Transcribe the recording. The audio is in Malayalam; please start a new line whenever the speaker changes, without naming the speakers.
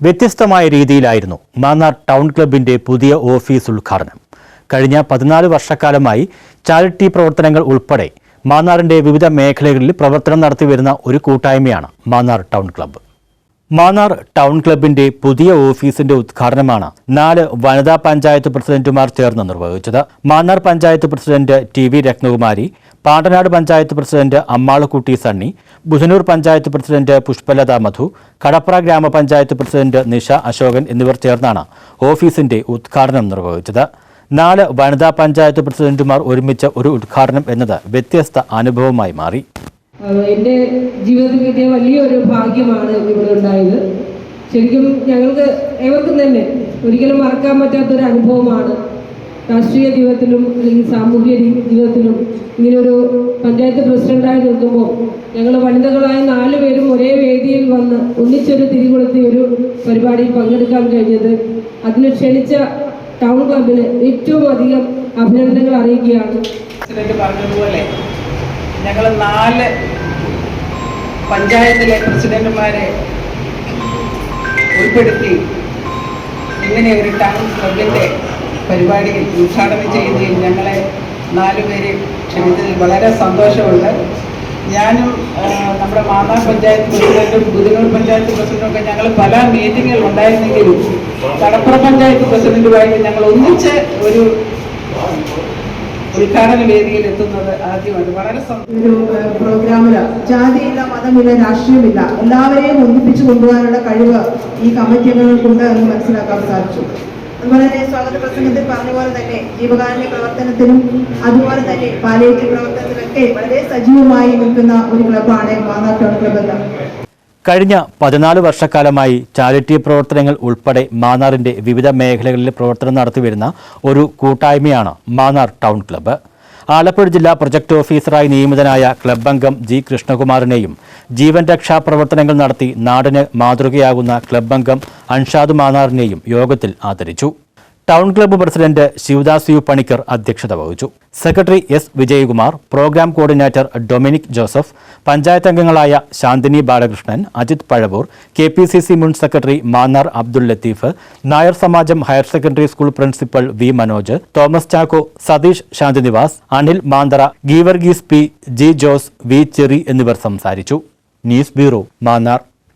വ്യത്യസ്തമായ രീതിയിലായിരുന്നു മാന്നാർ ടൗൺ ക്ലബിന്റെ പുതിയ ഓഫീസ് ഉദ്ഘാടനം. കഴിഞ്ഞ പതിനാല് വർഷക്കാലമായി ചാരിറ്റി പ്രവർത്തനങ്ങൾ ഉൾപ്പെടെ മാന്നാറിന്റെ വിവിധ മേഖലകളിൽ പ്രവർത്തനം നടത്തിവരുന്ന ഒരു കൂട്ടായ്മയാണ് Mannar town club Mannar town ക്ലബിന്റെ പുതിയ ഓഫീസിന്റെ ഉദ്ഘാടനമാണ് നാല് വനിതാ പഞ്ചായത്ത് പ്രസിഡന്റുമാർ ചേർന്ന് നിർവഹിച്ചത്. Mannar panchayat president T V Rathnakumari Pandanad panchayat president Ammalakutty Sunny Budhanoor panchayat president Pushpalatha Madhu Kadapra ഗ്രാമപഞ്ചായത്ത് പ്രസിഡന്റ് നിഷ അശോകൻ എന്നിവർ ചേർന്നാണ് ഓഫീസിന്റെ ഉദ്ഘാടനം നിർവഹിച്ചത്. നാല് വനിതാ പഞ്ചായത്ത് പ്രസിഡന്റുമാർ ഒരുമിച്ച് ഒരു ഉദ്ഘാടനം എന്നത് വ്യത്യസ്ത അനുഭവമായി മാറി.
എന്റെ ജീവിതത്തിൽ കിട്ടിയ വലിയൊരു ഭാഗ്യമാണ് ഇവിടെ ഉണ്ടായത്. ശരിക്കും ഞങ്ങൾക്ക് ഏവർക്കും തന്നെ ഒരിക്കലും മറക്കാൻ പറ്റാത്തൊരു അനുഭവമാണ് രാഷ്ട്രീയ ജീവിതത്തിലും അല്ലെങ്കിൽ സാമൂഹിക ജീവിതത്തിലും ഇങ്ങനൊരു പഞ്ചായത്ത് പ്രസിഡന്റായി നിൽക്കുമ്പോൾ ഞങ്ങൾ വനിതകളായ നാല് പേരും ഒരേ വേദിയിൽ വന്ന് ഒന്നിച്ചൊരു തിരികൊളുത്തി ഒരു പരിപാടിയിൽ പങ്കെടുക്കാൻ കഴിഞ്ഞത്. അതിന് ക്ഷണിച്ച ടൗൺ ക്ലബിന് ഏറ്റവും അധികം അഭിനന്ദനങ്ങൾ അറിയിക്കുകയാണ്.
പറഞ്ഞതുപോലെ ഞങ്ങൾ നാല് പഞ്ചായത്തിലെ പ്രസിഡന്റുമാരെ ഉൾപ്പെടുത്തി ഇങ്ങനെ ഒരു ടൗൺ ക്ലബിന്റെ പരിപാടിയിൽ ഉദ്ഘാടനം ചെയ്യുകയും ഞങ്ങളെ നാലുപേരെ ക്ഷണിച്ചതിൽ വളരെ സന്തോഷമുണ്ട്. ഞാനും നമ്മുടെ മാന്നാർ പഞ്ചായത്ത് പ്രസിഡന്റും ബുധനൂർ പഞ്ചായത്ത് പ്രസിഡന്റും ഒക്കെ ഞങ്ങൾ പല മീറ്റിങ്ങുകൾ ഉണ്ടായിരുന്നെങ്കിലും കടപ്പുറം പഞ്ചായത്ത് പ്രസിഡന്റുമായിട്ട് ഞങ്ങൾ ഒന്നിച്ച് ഒരു ഉദ്ഘാടന വേദിയിൽ എത്തുന്നത് ആദ്യമാണ്. വളരെ
ഒരു പ്രോഗ്രാമിൽ ജാതിയില്ല മതമില്ല രാഷ്ട്രീയമില്ല എല്ലാവരെയും ഒന്നിപ്പിച്ചു കൊണ്ടുപോകാനുള്ള കഴിവ് ഈ കമ്മിറ്റി അംഗങ്ങൾക്കുണ്ട് എന്ന് മനസ്സിലാക്കാൻ സാധിച്ചു. അതുപോലെ തന്നെ സ്വാഗത പ്രസംഗത്തിൽ പറഞ്ഞ പോലെ തന്നെ ജീവകാരുണ്യ പ്രവർത്തനത്തിലും അതുപോലെ തന്നെ പാലിയേറ്റീവ് പ്രവർത്തനത്തിലൊക്കെ വളരെ സജീവമായി നിൽക്കുന്ന ഒരു ക്ലബ്ബാണ് മാന്നാർ ടൗൺ ക്ലബ്ബ് എന്ന്.
കഴിഞ്ഞ പതിനാല് വർഷക്കാലമായി ചാരിറ്റി പ്രവർത്തനങ്ങൾ ഉൾപ്പെടെ മാന്നാറിന്റെ വിവിധ മേഖലകളിൽ പ്രവർത്തനം നടത്തിവരുന്ന ഒരു കൂട്ടായ്മയാണ് മാന്നാർ ടൗൺ ക്ലബ്ബ്. ആലപ്പുഴ ജില്ലാ പ്രൊജക്ട് ഓഫീസറായി നിയമിതനായ ക്ലബ് അംഗം ജി കൃഷ്ണകുമാറിനെയും ജീവൻ രക്ഷാ പ്രവർത്തനങ്ങൾ നടത്തി നാടിന് മാതൃകയാകുന്ന ക്ലബ് അംഗം അൻഷാദ് മാന്നാറിനെയും യോഗത്തിൽ ആദരിച്ചു. Town club president Sivadas U Panicker അധ്യക്ഷത വഹിച്ചു. Secretary S Vijayakumar program coordinator Dominic Joseph panchayat അംഗങ്ങളായ Santhini Balakrishnan Ajith Pazhavoor K P C C മുൻ secretary Mannar Abdul Latheef Nair Samajam higher secondary school principal V Manoj Thomas Chacko Satheesh Santhinivas Anil Manthara Geevarghese P G Jose V Cherry എന്നിവർ സംസാരിച്ചു. News bureau Mannar.